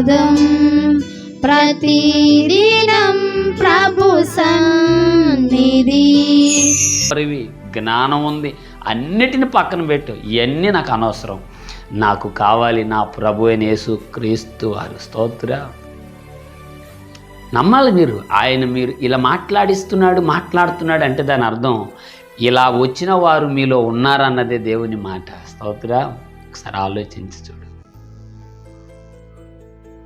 పాదం ప్రతిదినం ప్రభు సన్నిధి. జ్ఞానం ఉంది. అన్నిటిని పక్కన పెట్టు. ఇవన్నీ నాకు అనవసరం. నాకు కావాలి నా ప్రభు అయిన యేసు క్రీస్తు వారు. స్తోత్ర. నమ్మాలి మీరు. ఆయన మీరు ఇలా మాట్లాడిస్తున్నాడు మాట్లాడుతున్నాడు అంటే దాని అర్థం ఇలా వచ్చిన వారు మీలో ఉన్నారన్నదే దేవుని మాట. స్తోత్ర. ఒకసారి ఆలోచించి చూడు.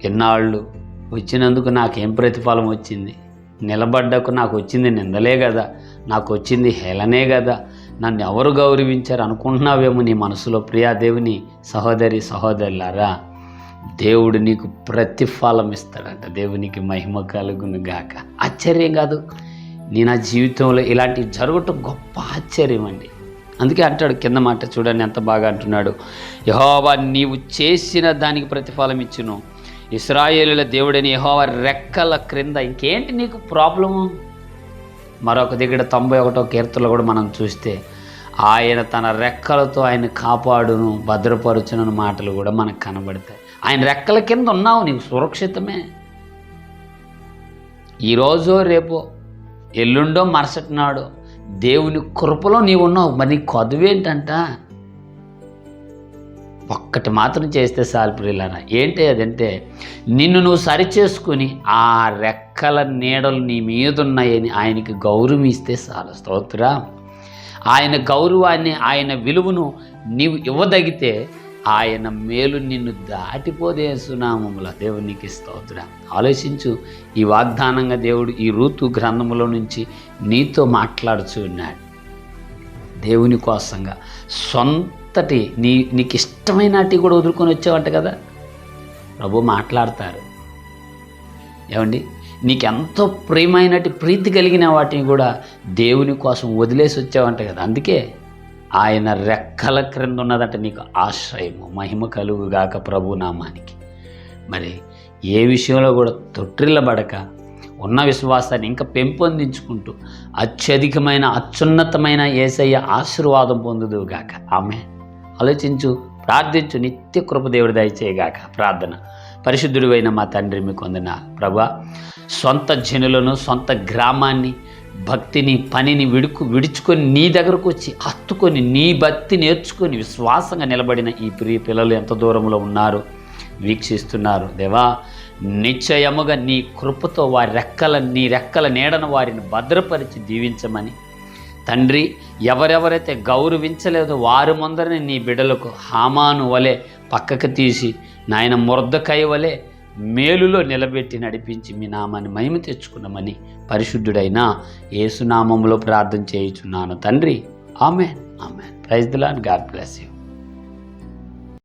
ఎన్నాళ్ళు వచ్చినందుకు నాకేం ప్రతిఫలం వచ్చింది? నిలబడ్డకు నాకు వచ్చింది నిందలే కదా నాకు వచ్చింది హేళనే కదా నన్ను ఎవరు గౌరవించారు అనుకుంటున్నావేమో నీ మనసులో ప్రియాదేవిని సహోదరి సహోదరులారా. దేవుడు నీకు ప్రతిఫలం ఇస్తాడంట. దేవునికి మహిమ కలుగును గాక. ఆశ్చర్యం కాదు. నీ నా జీవితంలో ఇలాంటివి జరగటం గొప్ప ఆశ్చర్యం అండి. అందుకే అంటాడు కింద మాట చూడండి ఎంత బాగా అంటున్నాడు. యహోవా నీవు చేసిన దానికి ప్రతిఫలం ఇచ్చును. ఇస్రాయేలుల దేవుడని యహోవా రెక్కల క్రింద ఇంకేంటి నీకు ప్రాబ్లము? మరొక దగ్గర తొంభై ఒకటో కీర్తనలో కూడా మనం చూస్తే ఆయన తన రెక్కలతో ఆయన కాపాడును భద్రపరుచును మాటలు కూడా మనకు కనబడతాయి. ఆయన రెక్కల కింద ఉన్నావు నీకు సురక్షితమే. ఈరోజో రేపో ఎల్లుండో మరుసటి నాడు దేవుని కృపలో నీవు ఉన్నావు. మరి నీ కొదువేంటంట? ఒక్కటి మాత్రం చేస్తే చాలు ప్రియులారా. ఏంటి అదంటే నిన్ను నువ్వు సరిచేసుకుని ఆ రెక్కల నీడలు నీ మీద ఉన్నాయని ఆయనకి గౌరవం ఇస్తే చాలు. స్తోత్ర. ఆయన గౌరవాన్ని ఆయన విలువను నీవు ఇవ్వదగితే ఆయన మేలు నిన్ను దాటిపోదే సునామముల దేవునికి స్తోత్ర. ఆలోచించు ఈ వాగ్దానంగా దేవుడు ఈ ఋతు గ్రంథములో నుంచి నీతో మాట్లాడుచు ఉన్నాడు దేవుని కోసంగా సొంత సొంతటి నీ నీకు ఇష్టమైనటి కూడా వదులుకొని వచ్చావంట కదా? ప్రభు మాట్లాడతారు. ఏమండి? నీకెంతో ప్రేమైనటి ప్రీతి కలిగిన వాటిని కూడా దేవుని కోసం వదిలేసి వచ్చావంట కదా. అందుకే ఆయన రెక్కల క్రింద ఉన్నదంట నీకు ఆశ్రయము మహిమ కలుగుగాక ప్రభు నామానికి. మరి ఏ విషయంలో కూడా తొట్టిల్లబడక ఉన్న విశ్వాసాన్ని ఇంకా పెంపొందించుకుంటూ అత్యధికమైన అత్యున్నతమైన ఏసయ్య ఆశీర్వాదం పొందుదువుగాక ఆమె ఆలోచించు ప్రార్థించు నిత్య కృపదేవుడి దయచేయగాక ప్రార్థన. పరిశుద్ధుడివైన మా తండ్రి మీకు వందన. ప్రభా సొంత జనులను సొంత గ్రామాన్ని భక్తిని పనిని విడుకు విడుచుకొని నీ దగ్గరకు వచ్చి హత్తుకొని నీ భక్తి నేర్చుకొని విశ్వాసంగా నిలబడిన ఈ ప్రియ పిల్లలు ఎంత దూరంలో ఉన్నారు వీక్షిస్తున్నారు. దేవా నిశ్చయముగా నీ కృపతో వారి రెక్కల నీ రెక్కల నీడను వారిని భద్రపరిచి దీవించమని తండ్రి ఎవరెవరైతే గౌరవించలేదో వారి ముందరని నీ బిడలకు హామాను వలె పక్కకు తీసి నాయన మురద్దకై వలె మేలులో నిలబెట్టి నడిపించి మీ నామాన్ని మహిమ తెచ్చుకున్నామని పరిశుద్ధుడైన యేసునామంలో ప్రార్థన చేయుచున్నాను. తండ్రి amen amen. Praise the Lord God bless you.